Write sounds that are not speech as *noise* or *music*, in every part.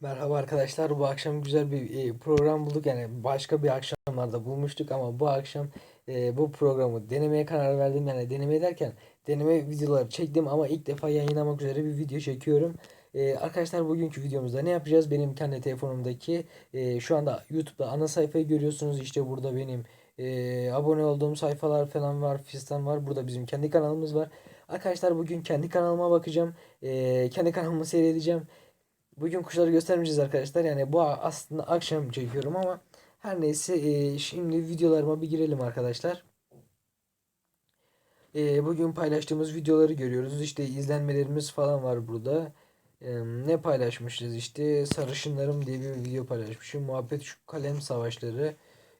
Merhaba arkadaşlar. Bu akşam güzel bir e, program bulduk. Yani başka bir akşamlarda bulmuştuk ama bu akşam e, bu programı denemeye karar verdim. Yani deneme derken deneme videoları çektim ama ilk defa yayınlamak üzere bir video çekiyorum. E, arkadaşlar bugünkü videomuzda ne yapacağız? Benim kendi telefonumdaki şu anda YouTube'da ana sayfayı görüyorsunuz. İşte burada benim abone olduğum sayfalar falan var, fistan var. Burada bizim kendi kanalımız var. Arkadaşlar bugün kendi kanalıma bakacağım. Kendi kanalımı seyredeceğim. Bugün kuşları göstermeyeceğiz arkadaşlar. Yani bu aslında akşam çekiyorum ama her neyse e, şimdi videolarıma bir girelim arkadaşlar. E, bugün paylaştığımız videoları görüyoruz. İşte izlenmelerimiz falan var burada. E, ne paylaşmışız işte sarışınlarım diye bir video paylaşmışım. Muhabbet şu kalem savaşları.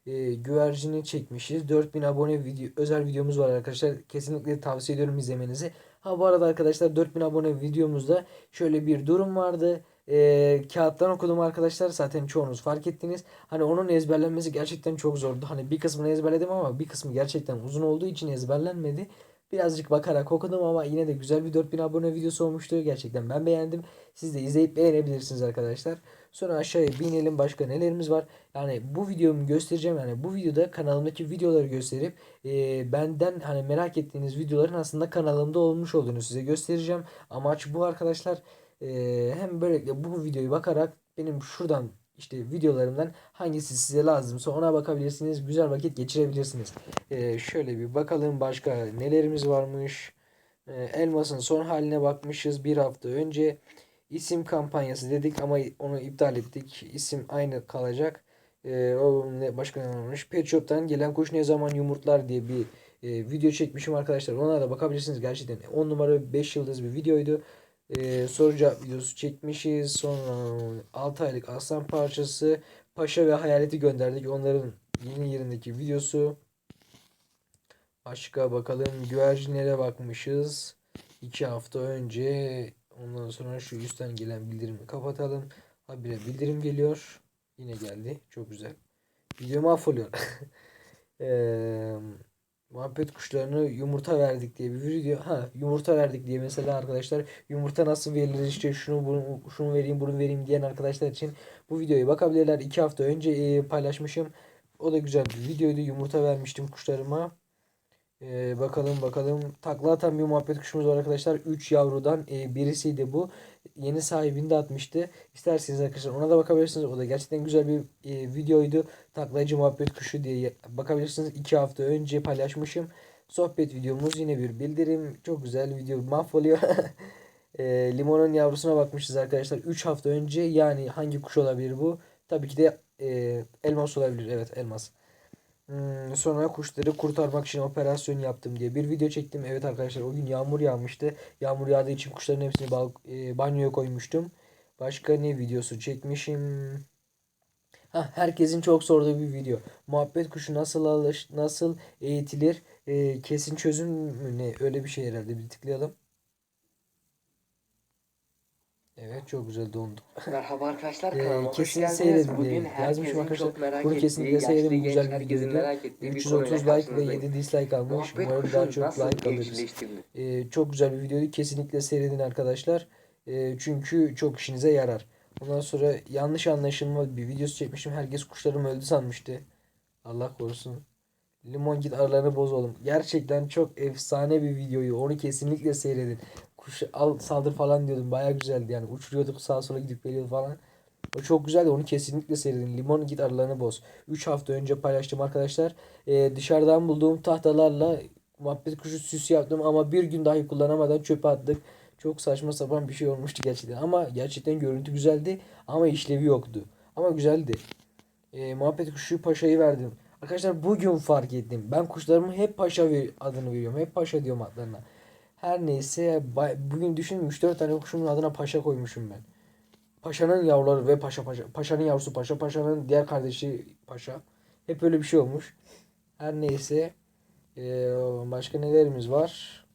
E, güvercini çekmişiz. 4000 abone video özel videomuz var arkadaşlar. Kesinlikle tavsiye ediyorum izlemenizi. Ha bu arada arkadaşlar 4000 abone videomuzda şöyle bir durum vardı e, kağıttan okudum arkadaşlar. Zaten çoğunuz fark ettiniz. Hani onun ezberlenmesi gerçekten çok zordu. Hani bir kısmını ezberledim ama bir kısmı gerçekten uzun olduğu için ezberlenmedi. Birazcık bakarak okudum ama yine de güzel bir 4000 abone videosu olmuştu. Gerçekten ben beğendim. Siz de izleyip beğenebilirsiniz arkadaşlar. Sonra aşağıya binelim başka nelerimiz var. Yani bu videomu göstereceğim. Yani bu videoda kanalımdaki videoları gösterip e, benden hani merak ettiğiniz videoların aslında kanalımda olmuş olduğunu size göstereceğim. Amaç bu arkadaşlar. Hem böylelikle bu videoyu bakarak benim şuradan işte videolarımdan hangisi size lazımsa ona bakabilirsiniz. Güzel vakit geçirebilirsiniz. Ee, şöyle bir bakalım başka nelerimiz varmış. Ee, Elmas'ın son haline bakmışız bir hafta önce. isim kampanyası dedik ama onu iptal ettik. İsim aynı kalacak. Ee, o başka ne varmış? Pet Shop'tan gelen kuş ne zaman yumurtlar diye bir e, video çekmişim arkadaşlar. Ona da bakabilirsiniz. Gerçekten 10 numara 5 yıldız bir videoydu e, soru cevap videosu çekmişiz. Sonra 6 aylık aslan parçası, paşa ve hayaleti gönderdik. Onların yeni yerindeki videosu. Başka bakalım güvercinlere bakmışız. 2 hafta önce ondan sonra şu üstten gelen bildirimi kapatalım. Habire bildirim geliyor. Yine geldi. Çok güzel. Video mahvoluyor. *laughs* Eee Muhabbet kuşlarını yumurta verdik diye bir video. Ha yumurta verdik diye mesela arkadaşlar yumurta nasıl verilir işte şunu bunu şunu vereyim bunu vereyim diyen arkadaşlar için bu videoyu bakabilirler. 2 hafta önce e, paylaşmışım. O da güzel bir videoydu. Yumurta vermiştim kuşlarıma. Ee, bakalım bakalım. Takla atan bir muhabbet kuşumuz var arkadaşlar. 3 yavrudan e, birisiydi bu. Yeni sahibini de atmıştı. İsterseniz arkadaşlar ona da bakabilirsiniz. O da gerçekten güzel bir e, videoydu. Taklayıcı muhabbet kuşu diye bakabilirsiniz. 2 hafta önce paylaşmışım. Sohbet videomuz yine bir bildirim. Çok güzel video mahvoluyor. *laughs* e, limonun yavrusuna bakmışız arkadaşlar. 3 hafta önce yani hangi kuş olabilir bu? Tabii ki de e, elmas olabilir. Evet elmas. Hmm, sonra kuşları kurtarmak için operasyon yaptım diye bir video çektim. Evet arkadaşlar o gün yağmur yağmıştı. Yağmur yağdığı için kuşların hepsini e, banyoya koymuştum. Başka ne videosu çekmişim? Ha, herkesin çok sorduğu bir video. Muhabbet kuşu nasıl alış, nasıl eğitilir? E, kesin çözüm mü ne? Öyle bir şey herhalde. Bir tıklayalım. Evet çok güzel donduk. Merhaba arkadaşlar Ee, kanalıma hoş kesin geldiniz. seyredin Bugün herkesin yazmışım arkadaşlar. çok merak Bunu kesinlikle seyredin. Güzel genç bir bir 330 konuyla like ve karşınızdayım. 7 dislike almış. Umarım daha çok like alırız. Ee, çok güzel bir videoydu. Kesinlikle seyredin arkadaşlar. Ee, çünkü çok işinize yarar. Ondan sonra yanlış anlaşılma bir videosu çekmişim. Herkes kuşlarım öldü sanmıştı. Allah korusun. Limon git aralarını boz oğlum. Gerçekten çok efsane bir videoyu. Onu kesinlikle seyredin. Kuş al saldır falan diyordum. Baya güzeldi yani. Uçuruyorduk sağa sola gidip geliyordu falan. O çok güzeldi. Onu kesinlikle seyredin. Limon git aralarını boz. 3 hafta önce paylaştım arkadaşlar. Ee, dışarıdan bulduğum tahtalarla muhabbet kuşu süsü yaptım ama bir gün dahi kullanamadan çöpe attık. Çok saçma sapan bir şey olmuştu gerçekten. Ama gerçekten görüntü güzeldi ama işlevi yoktu. Ama güzeldi. Ee, muhabbet kuşu paşayı verdim. Arkadaşlar bugün fark ettim. Ben kuşlarımı hep paşa adını veriyorum. Hep paşa diyorum adlarına. Her neyse bugün düşünün 3-4 tane kuşumun adına paşa koymuşum ben. Paşanın yavruları ve paşa paşa. Paşanın yavrusu paşa. Paşanın diğer kardeşi paşa. Hep öyle bir şey olmuş. Her neyse. Ee, başka nelerimiz var?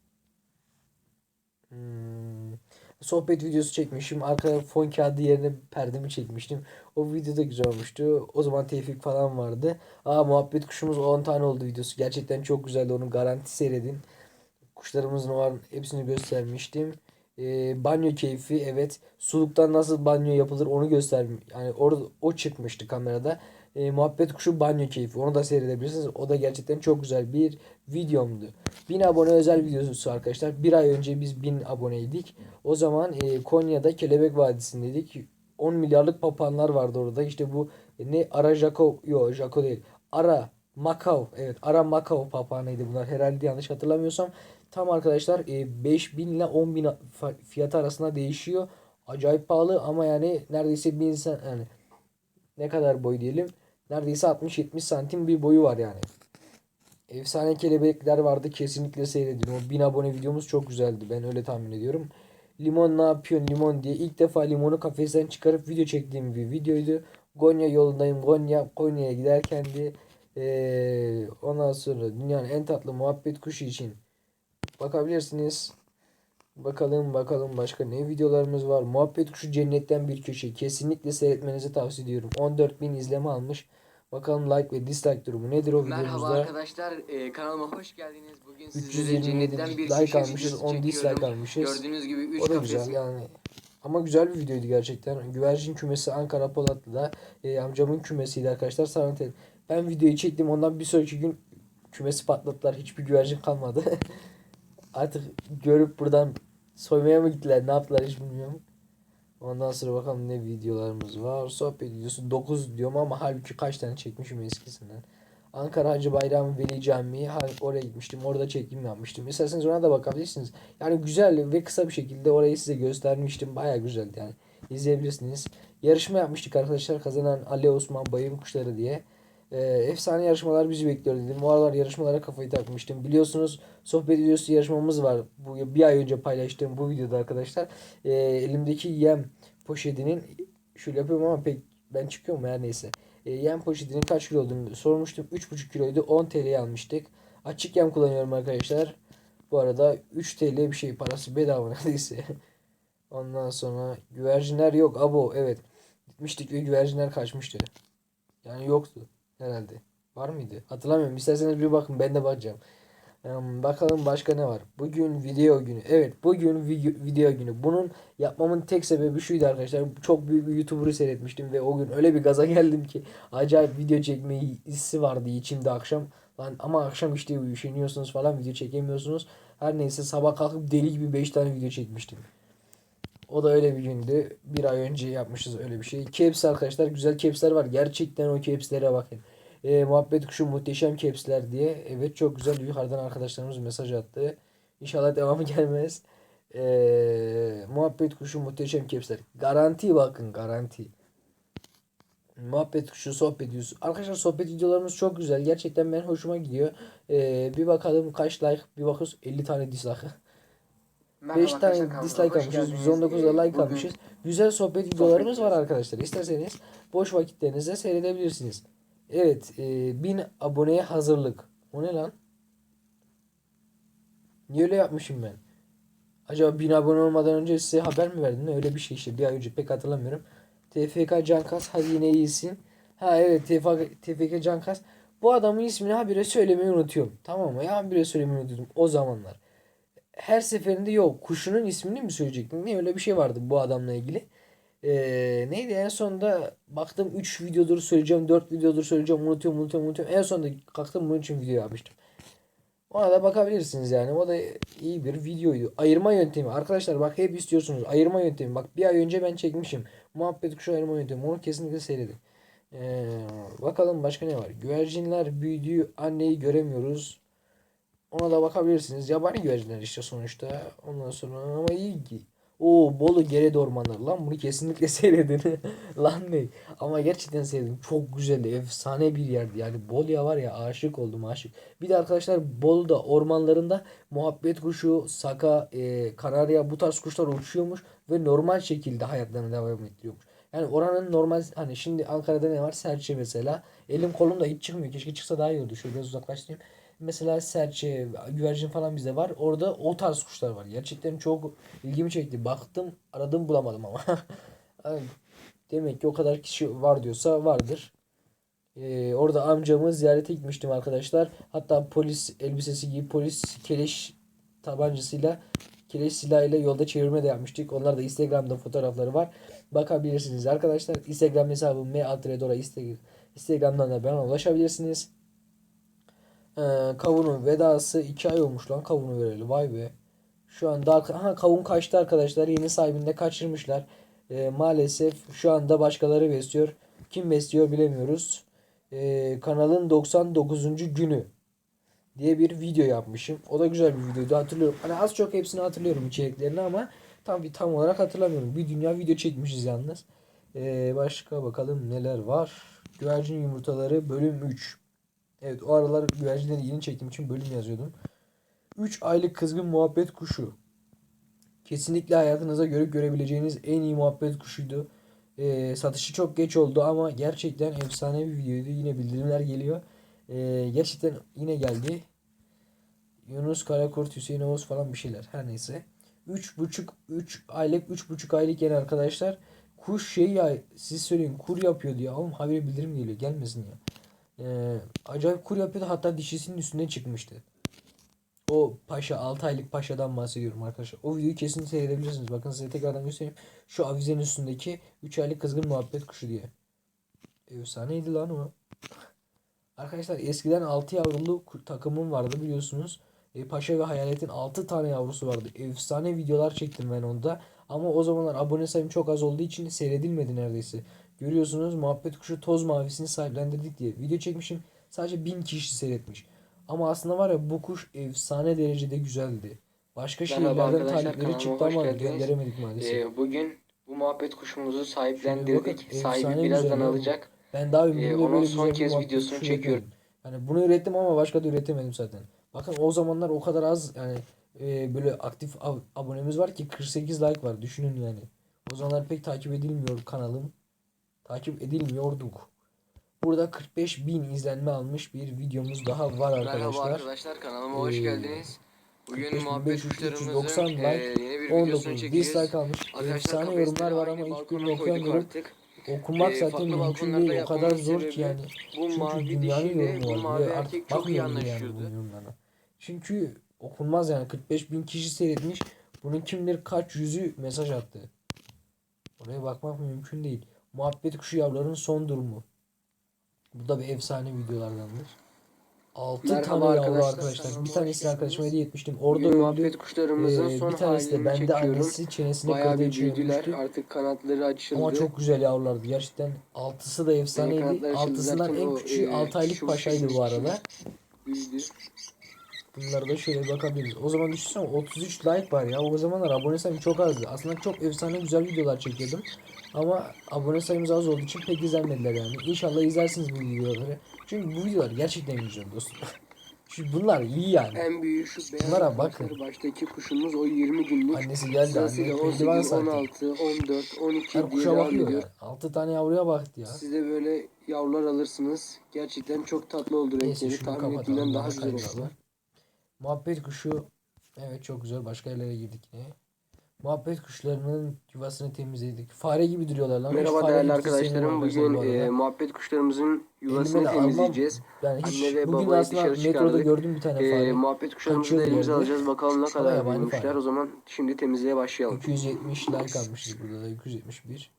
Hmm. Sohbet videosu çekmişim. Arka fon kağıdı yerine perdemi çekmiştim. O video da güzel olmuştu. O zaman Tevfik falan vardı. Aa muhabbet kuşumuz 10 tane oldu videosu. Gerçekten çok güzeldi. Onun garanti seyredin. Kuşlarımızın var hepsini göstermiştim. E, banyo keyfi evet. Suluktan nasıl banyo yapılır onu göstermiş. Yani orada o çıkmıştı kamerada. E, muhabbet kuşu banyo keyfi. Onu da seyredebilirsiniz. O da gerçekten çok güzel bir videomdu. 1000 abone özel videosu arkadaşlar. Bir ay önce biz 1000 aboneydik. O zaman e, Konya'da Kelebek Vadisi'ndeydik. 10 milyarlık papağanlar vardı orada. İşte bu e, ne Ara Jaco yok Jaco değil. Ara Macau. Evet Ara Macau papağanıydı bunlar. Herhalde yanlış hatırlamıyorsam. Tam arkadaşlar e, 5000 ile 10.000 fa- fiyatı arasında değişiyor. Acayip pahalı ama yani neredeyse bir insan yani ne kadar boy diyelim. Neredeyse 60-70 santim bir boyu var yani. Efsane kelebekler vardı. Kesinlikle seyredin. O 1000 abone videomuz çok güzeldi. Ben öyle tahmin ediyorum. Limon ne yapıyorsun limon diye ilk defa limonu kafesten çıkarıp video çektiğim bir videoydu. Gonya yolundayım. Gonya Konya'ya giderken de eee, ondan sonra dünyanın en tatlı muhabbet kuşu için bakabilirsiniz. Bakalım bakalım başka ne videolarımız var. Muhabbet kuşu cennetten bir köşe. Kesinlikle seyretmenizi tavsiye ediyorum. 14.000 izleme almış. Bakalım like ve dislike durumu nedir o Merhaba videomuzda? arkadaşlar e, kanalıma hoş geldiniz. Bugün sizlere 327 cennetten bir like almışız, videosu 10 dislike almışız. Gördüğünüz gibi 3 O da güzel yani. Ama güzel bir videoydu gerçekten. Güvercin kümesi Ankara Polatlı'da. E, amcamın kümesiydi arkadaşlar. Sanat el- Ben videoyu çektim. Ondan bir sonraki gün kümesi patlattılar. Hiçbir güvercin kalmadı. *laughs* Artık görüp buradan soymaya mı gittiler? Ne yaptılar hiç bilmiyorum. Ondan sonra bakalım ne videolarımız var. Sohbet videosu 9 diyorum ama halbuki kaç tane çekmişim eskisinden. Ankara Hacı Bayram Veli Camii oraya gitmiştim. Orada çekim yapmıştım. İsterseniz ona da bakabilirsiniz. Yani güzel ve kısa bir şekilde orayı size göstermiştim. Baya güzeldi yani. İzleyebilirsiniz. Yarışma yapmıştık arkadaşlar. Kazanan Ali Osman Bayım Kuşları diye. Ee, efsane yarışmalar bizi bekliyor dedim. Bu aralar yarışmalara kafayı takmıştım. Biliyorsunuz sohbet videosu yarışmamız var. Bu bir ay önce paylaştığım bu videoda arkadaşlar. Ee, elimdeki yem poşetinin şöyle yapıyorum ama pek ben çıkıyorum her neyse. E, yem poşetinin kaç kilo olduğunu sormuştum. 3,5 kiloydu. 10 TL'ye almıştık. Açık yem kullanıyorum arkadaşlar. Bu arada 3 TL bir şey parası bedava neredeyse. *laughs* Ondan sonra güvercinler yok. Abo evet. Gitmiştik ve güvercinler kaçmıştı. Yani yoktu herhalde. Var mıydı? Hatırlamıyorum. İsterseniz bir bakın ben de bakacağım. Bakalım başka ne var? Bugün video günü. Evet bugün video, günü. Bunun yapmamın tek sebebi şuydu arkadaşlar. Çok büyük bir YouTuber'ı seyretmiştim ve o gün öyle bir gaza *laughs* geldim ki acayip video çekme hissi vardı içimde akşam. Lan ama akşam işte üşeniyorsunuz falan video çekemiyorsunuz. Her neyse sabah kalkıp deli gibi 5 tane video çekmiştim. O da öyle bir gündü. Bir ay önce yapmışız öyle bir şey. Caps arkadaşlar güzel capsler var. Gerçekten o capslere bakın. E, muhabbet kuşu muhteşem capsler diye. Evet çok güzel yukarıdan arkadaşlarımız mesaj attı. İnşallah devamı *laughs* gelmez. E, muhabbet kuşu muhteşem capsler. Garanti bakın garanti. Muhabbet kuşu sohbet videosu. Arkadaşlar sohbet videolarımız çok güzel. Gerçekten ben hoşuma gidiyor. E, bir bakalım kaç like. Bir bakıyoruz 50 tane dislike. *laughs* Merhaba 5 tane dislike geldiniz. 119 E, da like bugün almışız. Güzel sohbet videolarımız var arkadaşlar. İsterseniz boş vakitlerinizde seyredebilirsiniz. Evet. E, 1000 aboneye hazırlık. O ne lan? Niye öyle yapmışım ben? Acaba 1000 abone olmadan önce size haber mi verdim? Öyle bir şey işte. Bir ay önce pek hatırlamıyorum. TFK Cankas hadi yine iyisin. Ha evet TFK, TFK Cankas. Bu adamın ismini habire söylemeyi unutuyorum. Tamam mı? Ya habire söylemeyi unutuyordum o zamanlar her seferinde yok. Kuşunun ismini mi söyleyecektim? Ne öyle bir şey vardı bu adamla ilgili. Ee, neydi en sonunda baktım 3 videodur söyleyeceğim 4 videodur söyleyeceğim unutuyorum unutuyorum unutuyorum. En sonunda kalktım bunun için video yapmıştım. Ona da bakabilirsiniz yani. O da iyi bir videoydu. Ayırma yöntemi. Arkadaşlar bak hep istiyorsunuz. Ayırma yöntemi. Bak bir ay önce ben çekmişim. Muhabbet kuşu ayırma yöntemi. Onu kesinlikle seyredin. Ee, bakalım başka ne var? Güvercinler büyüdüğü anneyi göremiyoruz. Ona da bakabilirsiniz. Yabani güvercinler işte sonuçta. Ondan sonra ama iyi ki. O Bolu Gerede Ormanları lan bunu kesinlikle *laughs* seyredin. lan ne? Ama gerçekten sevdim. Çok güzeldi. Efsane bir yerdi. Yani Bolu'ya var ya aşık oldum aşık. Bir de arkadaşlar Bolu'da ormanlarında muhabbet kuşu, saka, e, kanarya bu tarz kuşlar uçuyormuş ve normal şekilde hayatlarını devam ettiriyormuş. Yani oranın normal hani şimdi Ankara'da ne var? Serçe mesela. Elim kolum da hiç çıkmıyor. Keşke çıksa daha iyi oldu. Şöyle biraz uzaklaştırayım. Mesela serçe, güvercin falan bizde var. Orada o tarz kuşlar var. Gerçekten çok ilgimi çekti. Baktım, aradım bulamadım ama. *laughs* Demek ki o kadar kişi var diyorsa vardır. Ee, orada amcamı ziyarete gitmiştim arkadaşlar. Hatta polis elbisesi giyip polis keleş tabancasıyla kireç silahıyla yolda çevirme de yapmıştık. Onlar da Instagram'da fotoğrafları var. Bakabilirsiniz arkadaşlar. Instagram hesabım M Instagram. Instagram'dan da bana ulaşabilirsiniz. Ee, kavunun vedası 2 ay olmuş lan kavunu vereli. Vay be. Şu anda ha, kavun kaçtı arkadaşlar. Yeni sahibini de kaçırmışlar. Ee, maalesef şu anda başkaları besliyor. Kim besliyor bilemiyoruz. Ee, kanalın 99. günü diye bir video yapmışım. O da güzel bir videoydu hatırlıyorum. Hani az çok hepsini hatırlıyorum içeriklerini ama tam bir tam olarak hatırlamıyorum. Bir dünya video çekmişiz yalnız. Ee, başka bakalım neler var. Güvercin yumurtaları bölüm 3. Evet o aralar güvercinleri yeni çektiğim için bölüm yazıyordum. 3 aylık kızgın muhabbet kuşu. Kesinlikle hayatınıza görüp görebileceğiniz en iyi muhabbet kuşuydu. Ee, satışı çok geç oldu ama gerçekten efsane bir videoydu. Yine bildirimler geliyor. Ee, gerçekten yine geldi. Yunus Karakurt, Hüseyin Oğuz falan bir şeyler. Her neyse. 3,5 3 aylık 3,5 aylık yani arkadaşlar. Kuş şey ya siz söyleyin kur yapıyordu ya. Oğlum haberi bildirim geliyor. Gelmesin ya. Ee, acayip kur yapıyordu. Hatta dişisinin üstüne çıkmıştı. O paşa 6 aylık paşadan bahsediyorum arkadaşlar. O videoyu kesin seyredebilirsiniz. Bakın size tekrardan göstereyim. Şu avizenin üstündeki 3 aylık kızgın muhabbet kuşu diye. Efsaneydi lan o. Arkadaşlar eskiden 6 yavrulu takımım vardı biliyorsunuz. E, Paşa ve Hayalet'in 6 tane yavrusu vardı. Efsane videolar çektim ben onda. Ama o zamanlar abone sayım çok az olduğu için seyredilmedi neredeyse. Görüyorsunuz muhabbet kuşu toz mavisini sahiplendirdik diye video çekmişim. Sadece 1000 kişi seyretmiş. Ama aslında var ya bu kuş efsane derecede güzeldi. Başka şehirlerden kanalıma çıktı ama gönderemedik maalesef. Ee, bugün bu muhabbet kuşumuzu bakın, sahiplendirdik. Sahibi efsane birazdan alacak. Ben daha ömrümde Ee, onun böyle son kez videosunu çekiyorum. Yani bunu ürettim ama başka da üretemedim zaten. Bakın o zamanlar o kadar az yani e, böyle aktif ab- abonemiz var ki 48 like var düşünün yani. O zamanlar pek takip edilmiyor kanalım. Takip edilmiyorduk. Burada 45 bin izlenme almış bir videomuz daha var Merhaba arkadaşlar. arkadaşlar kanalıma hoş Ee, geldiniz. Bugün 45.590 muhabbet kuşlarımızın like, e, yeni bir videosunu 19 çekeceğiz. dislike almış. Arkadaşlar Efsane yorumlar var ama hiçbirini okuyamıyorum. Okumak Ee, zaten mümkün değil. O kadar zor ki yani. Bu Çünkü dünyanın yorumu var. Ve artık bakmıyorum yani bu yorumlarına. Çünkü okunmaz yani 45 bin kişi seyretmiş. Bunun kim bilir kaç yüzü mesaj attı. Oraya bakmak mümkün değil. Muhabbet kuşu yavruların son durumu. Bu da bir efsane videolardandır. 6 Merhaba tane yavru arkadaşlar, arkadaşlar. Bir tanesini arkadaşıma hediye etmiştim. Orada öldü. muhabbet kuşlarımızın Ee, son bir tanesi de bende çekiyorum. annesi çenesine Bayağı bir büyüdüler. Artık kanatları açıldı. Ama çok güzel yavrulardı. Gerçekten altısı da efsaneydi. Altısından en küçüğü e, 6 aylık şu paşaydı bu arada. büyüdü. Bunlara da şöyle bakabiliriz. O zaman düşünsene 33 like var ya. O zamanlar abone sayım çok azdı. Aslında çok efsane güzel videolar çekiyordum. Ama abone sayımız az olduğu için pek izlenmediler yani. İnşallah izlersiniz bu videoları. Çünkü bu videolar gerçekten güzel dostum. *laughs* Şu bunlar iyi yani. En büyüğü şu beyaz Bunlara bakın. Baştaki kuşumuz o 20 günlük. Annesi geldi. Anne 18, pehlivan zaten. 16, 14, 12 Her kuşa bakıyor ya. 6 tane yavruya baktı ya. Siz de böyle yavrular alırsınız. Gerçekten çok tatlı Neyse renkleri. Tahmin ettiğimden daha güzel kayboldu. Muhabbet kuşu evet çok güzel başka yerlere girdik yine. Muhabbet kuşlarının yuvasını temizledik. Fare gibi duruyorlar lan. Merhaba değerli arkadaşlarım. arkadaşlar Bugün e, muhabbet kuşlarımızın yuvasını Elime temizleyeceğiz. yani hiç anne ve bugün babayı dışarı metroda gördüm bir tane fare. E, muhabbet kuşlarımızı da elimize alacağız. Bakalım ne kadar büyümüşler. O zaman şimdi temizliğe başlayalım. 270 like almışız burada da 271.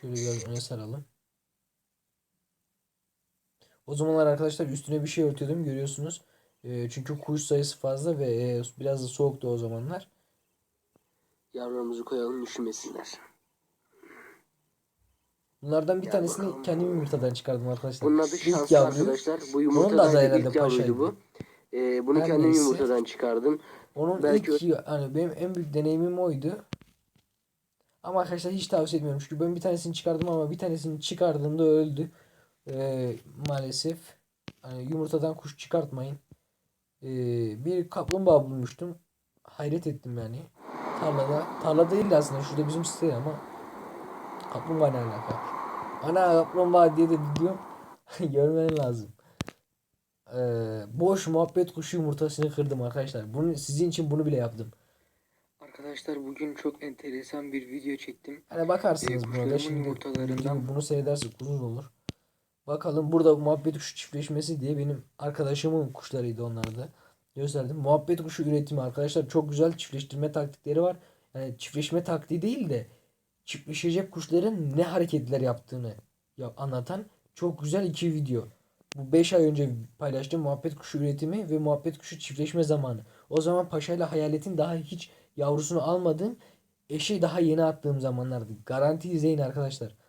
Şöyle biraz öne saralım. O zamanlar arkadaşlar üstüne bir şey örtüyordum görüyorsunuz. E, çünkü kuş sayısı fazla ve e, biraz da soğuktu o zamanlar. Yavrularımızı koyalım üşümesinler. Bunlardan bir Gel tanesini bakalım. kendim yumurtadan çıkardım arkadaşlar. Bunun adı İlk şanslı yavruyu arkadaşlar. Bu da yumurtadan herhalde ilk yavruydu bu. E, bunu Her kendim neyse. yumurtadan çıkardım. Onun Belki ilk hani benim en büyük deneyimim oydu. Ama arkadaşlar hiç tavsiye etmiyorum. Çünkü ben bir tanesini çıkardım ama bir tanesini çıkardığımda öldü. Ee, maalesef. Hani yumurtadan kuş çıkartmayın. Ee, bir kaplumbağa bulmuştum. Hayret ettim yani. Tarlada. Tarla değildi aslında. Şurada bizim site ama. Kaplumbağa ne alaka? Ana kaplumbağa diye de diyorum. *laughs* Görmen lazım. Ee, boş muhabbet kuşu yumurtasını kırdım arkadaşlar. Bunu sizin için bunu bile yaptım. Arkadaşlar bugün çok enteresan bir video çektim. Hani bakarsınız Ee, buna da kuşlarımın şimdi yumurtalarından- bunu seyredersek uzun olur. Bakalım burada muhabbet kuşu çiftleşmesi diye benim arkadaşımın kuşlarıydı onlar da. gösterdim. Muhabbet kuşu üretimi arkadaşlar çok güzel çiftleştirme taktikleri var. Yani çiftleşme taktiği değil de çiftleşecek kuşların ne hareketler yaptığını ya anlatan çok güzel iki video. Bu 5 ay önce paylaştığım muhabbet kuşu üretimi ve muhabbet kuşu çiftleşme zamanı. O zaman Paşa ile Hayalet'in daha hiç yavrusunu almadığım eşi daha yeni attığım zamanlardı. Garanti izleyin arkadaşlar.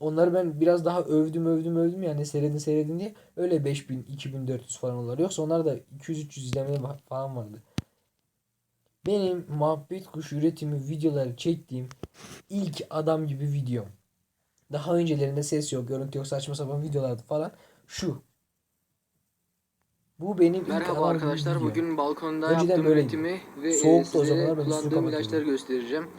Onları ben biraz daha övdüm övdüm övdüm yani seyredin seyredin diye öyle 5000 2400 falan olur. Yoksa onlar da 200-300 izleme falan vardı. Benim muhabbet kuşu üretimi videoları çektiğim ilk adam gibi videom. Daha öncelerinde ses yok, görüntü yok, saçma sapan videolardı falan. Şu. Bu benim ilk Merhaba adam gibi arkadaşlar. videom. Bugün balkonda Önceden yaptığım böyleydi. üretimi ve Soğuktu o zamanlar, ben kullandığım ilaçları göstereceğim.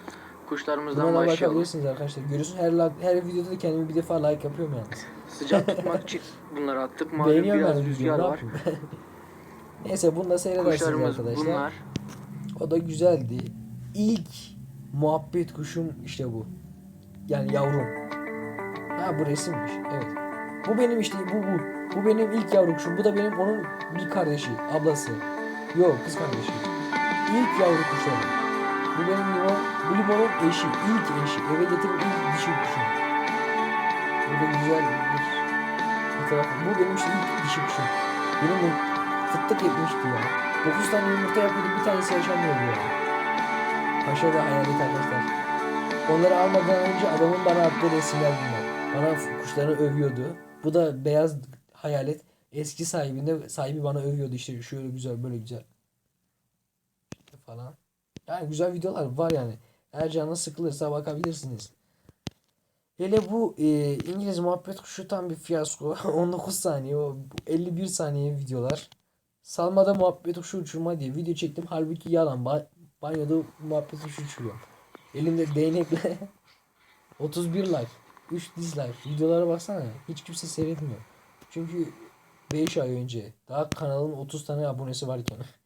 Kuşlarımızdan Buna da başlayalım. bakabilirsiniz arkadaşlar. Görüyorsunuz her, like- her videoda da kendimi bir defa like yapıyorum yalnız. Sıcak *laughs* tutmak için bunları attık. Malum biraz yani rüzgar var. *laughs* Neyse bunu da seyredersiniz arkadaşlar. bunlar. O da güzeldi. İlk muhabbet kuşum işte bu. Yani yavrum. Ha bu resimmiş. Evet. Bu benim işte bu bu. Bu benim ilk yavru kuşum. Bu da benim onun bir kardeşi, ablası. Yok kız kardeşi. İlk yavru kuşlarım. Bu benim limon, bu limonun eşi, ilk eşi. Eve getirip ilk dişi kuşum. Bu da güzel bir fotoğraf. Bu benim işte ilk dişi kuşum. Benim bu fıttık etmişti ya. 9 tane yumurta yapıyordu bir tanesi yaşamıyordu ya. Paşa da hayalet arkadaşlar. Onları almadan önce adamın bana attığı resimler bunlar. Bana kuşlarını övüyordu. Bu da beyaz hayalet. Eski sahibinde sahibi bana övüyordu işte şöyle güzel böyle güzel. Falan. Yani güzel videolar var yani. Eğer canınız sıkılırsa bakabilirsiniz. Hele bu e, İngiliz muhabbet kuşu tam bir fiyasko. *laughs* 19 saniye o bu 51 saniye videolar. Salmada muhabbet kuşu uçurma diye video çektim. Halbuki yalan. Ba- banyoda muhabbet kuşu uçuruyor. Elimde değnekle *laughs* 31 like, 3 dislike. Videolara baksana. Hiç kimse seyretmiyor. Çünkü 5 ay önce daha kanalın 30 tane abonesi varken *laughs*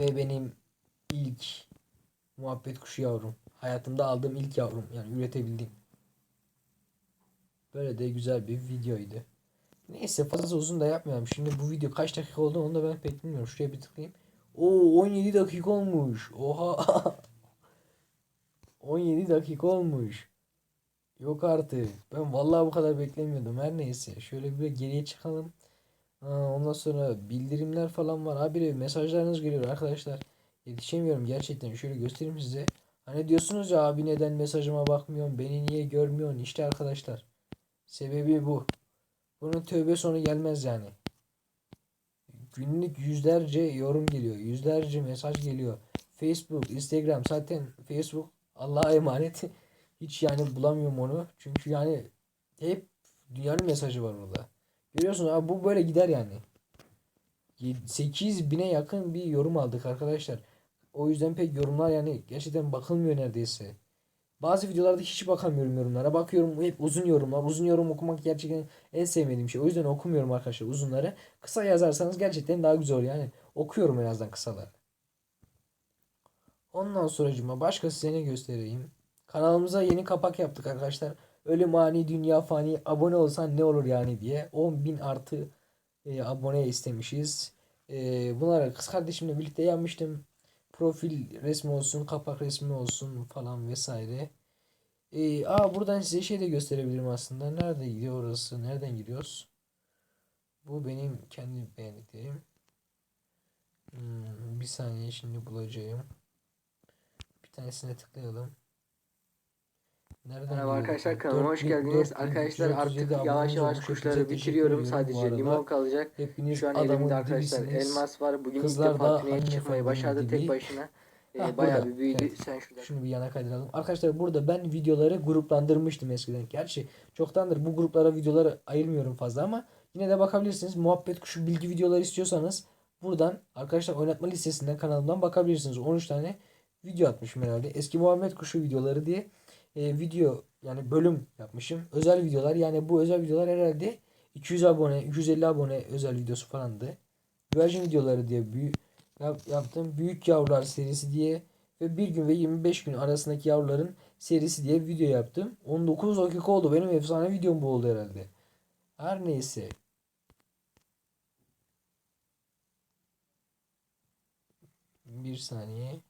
ve benim ilk muhabbet kuşu yavrum. Hayatımda aldığım ilk yavrum. Yani üretebildiğim. Böyle de güzel bir videoydu. Neyse fazla uzun da yapmayalım. Şimdi bu video kaç dakika oldu onu da ben pek bilmiyorum. Şuraya bir tıklayayım. Oo 17 dakika olmuş. Oha. *laughs* 17 dakika olmuş. Yok artık. Ben vallahi bu kadar beklemiyordum. Her neyse. Şöyle bir geriye çıkalım. Aa, ondan sonra bildirimler falan var. Abi mesajlarınız geliyor arkadaşlar. Yetişemiyorum gerçekten. Şöyle göstereyim size. Hani diyorsunuz ya abi neden mesajıma bakmıyorsun? Beni niye görmüyorsun? İşte arkadaşlar. Sebebi bu. Bunun tövbe sonu gelmez yani. Günlük yüzlerce yorum geliyor. Yüzlerce mesaj geliyor. Facebook, Instagram zaten Facebook Allah'a emanet. *laughs* Hiç yani bulamıyorum onu. Çünkü yani hep dünyanın mesajı var orada. Görüyorsunuz abi bu böyle gider yani. 8 bine yakın bir yorum aldık arkadaşlar. O yüzden pek yorumlar yani gerçekten bakılmıyor neredeyse. Bazı videolarda hiç bakamıyorum yorumlara. Bakıyorum hep uzun yorumlar. Uzun yorum okumak gerçekten en sevmediğim şey. O yüzden okumuyorum arkadaşlar uzunları. Kısa yazarsanız gerçekten daha güzel oluyor. Yani okuyorum en azından kısaları. Ondan sonracıma başka size ne göstereyim. Kanalımıza yeni kapak yaptık arkadaşlar. Ölüm ani dünya fani abone olsan ne olur yani diye 10.000 artı e, abone istemişiz. E, bunları kız kardeşimle birlikte yapmıştım. Profil resmi olsun, kapak resmi olsun falan vesaire. E, aa buradan size şey de gösterebilirim aslında. Nerede gidiyor orası? Nereden gidiyoruz? Bu benim kendi beğendiklerim. Hmm, bir saniye şimdi bulacağım. Bir tanesine tıklayalım. Nereden Merhaba geliyor arkadaşlar kanalıma hoş 4000 geldiniz. 4000 Arkadaşlar artık 337 yavaş yavaş kuşları bitiriyorum. Sadece limon kalacak. Hepiniz Şu an elimde arkadaşlar dibisiniz. elmas var. Bugün Kızlar ilk defa tüneye çıkmayı başardı tek başına. Ee, Hah, bayağı burada. bir büyüdü. Evet. Sen şurada. Şunu bir yana kaydıralım. Arkadaşlar burada ben videoları gruplandırmıştım eskiden. Gerçi çoktandır bu gruplara videoları ayırmıyorum fazla ama yine de bakabilirsiniz. Muhabbet kuşu bilgi videoları istiyorsanız buradan arkadaşlar oynatma listesinden kanalımdan bakabilirsiniz. 13 tane video atmışım herhalde. Eski muhabbet kuşu videoları diye e, video yani bölüm yapmışım. Özel videolar yani bu özel videolar herhalde 200 abone, 250 abone özel videosu falandı. Güvercin videoları diye büyük yap, yaptım. Büyük yavrular serisi diye ve bir gün ve 25 gün arasındaki yavruların serisi diye video yaptım. 19 dakika oldu. Benim efsane videom bu oldu herhalde. Her neyse. Bir saniye.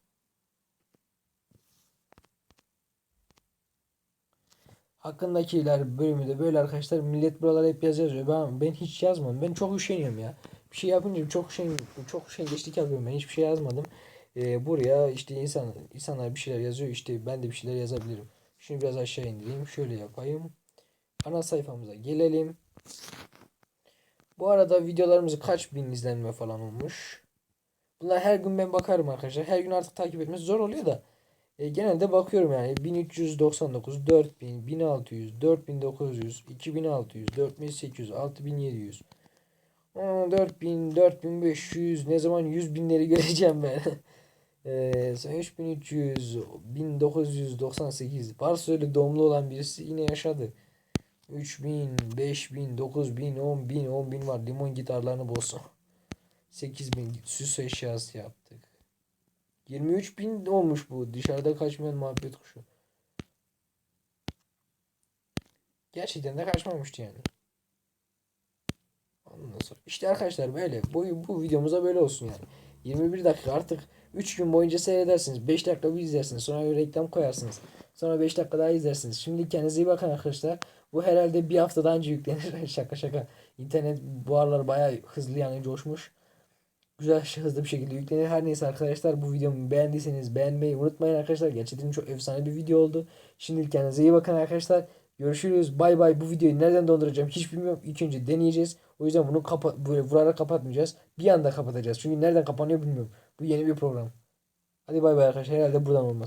Hakkındakiler bölümü de böyle arkadaşlar. Millet buralara hep yaz yazıyor. Ben, ben hiç yazmadım. Ben çok üşeniyorum ya. Bir şey yapınca çok üşen, çok üşengeçlik yapıyorum. Ben hiçbir şey yazmadım. Ee, buraya işte insan insanlar bir şeyler yazıyor. İşte ben de bir şeyler yazabilirim. Şimdi biraz aşağı indireyim. Şöyle yapayım. Ana sayfamıza gelelim. Bu arada videolarımız kaç bin izlenme falan olmuş. Bunlar her gün ben bakarım arkadaşlar. Her gün artık takip etmesi zor oluyor da. E, genelde bakıyorum yani 1399, 4000, 1600, 4900, 2600, 4800, 6700, Aa, 4000, 4500 ne zaman 100 binleri *laughs* göreceğim ben. e, sonra 3300, 1998 varsa öyle doğumlu olan birisi yine yaşadı. 3000, 5000, 9000, 10000, 10000 var. Limon gitarlarını bozsun. 8000 süs eşyası yaptık. 23 bin olmuş bu. Dışarıda kaçmayan muhabbet kuşu. Gerçekten de kaçmamıştı yani. Ondan sonra. İşte arkadaşlar böyle. Bu, bu videomuza böyle olsun yani. 21 dakika artık 3 gün boyunca seyredersiniz. 5 dakika bir izlersiniz. Sonra bir reklam koyarsınız. Sonra 5 dakika daha izlersiniz. Şimdi kendinize iyi bakın arkadaşlar. Bu herhalde bir haftadan önce yüklenir. *laughs* şaka şaka. İnternet bu aralar bayağı hızlı yani coşmuş güzel hızlı bir şekilde yüklenir. Her neyse arkadaşlar bu videomu beğendiyseniz beğenmeyi unutmayın arkadaşlar. Gerçekten çok efsane bir video oldu. Şimdilik kendinize iyi bakın arkadaşlar. Görüşürüz. Bay bay. Bu videoyu nereden donduracağım hiç bilmiyorum. İlk önce deneyeceğiz. O yüzden bunu kapa böyle vurarak kapatmayacağız. Bir anda kapatacağız. Çünkü nereden kapanıyor bilmiyorum. Bu yeni bir program. Hadi bay bay arkadaşlar. Herhalde buradan olmaz.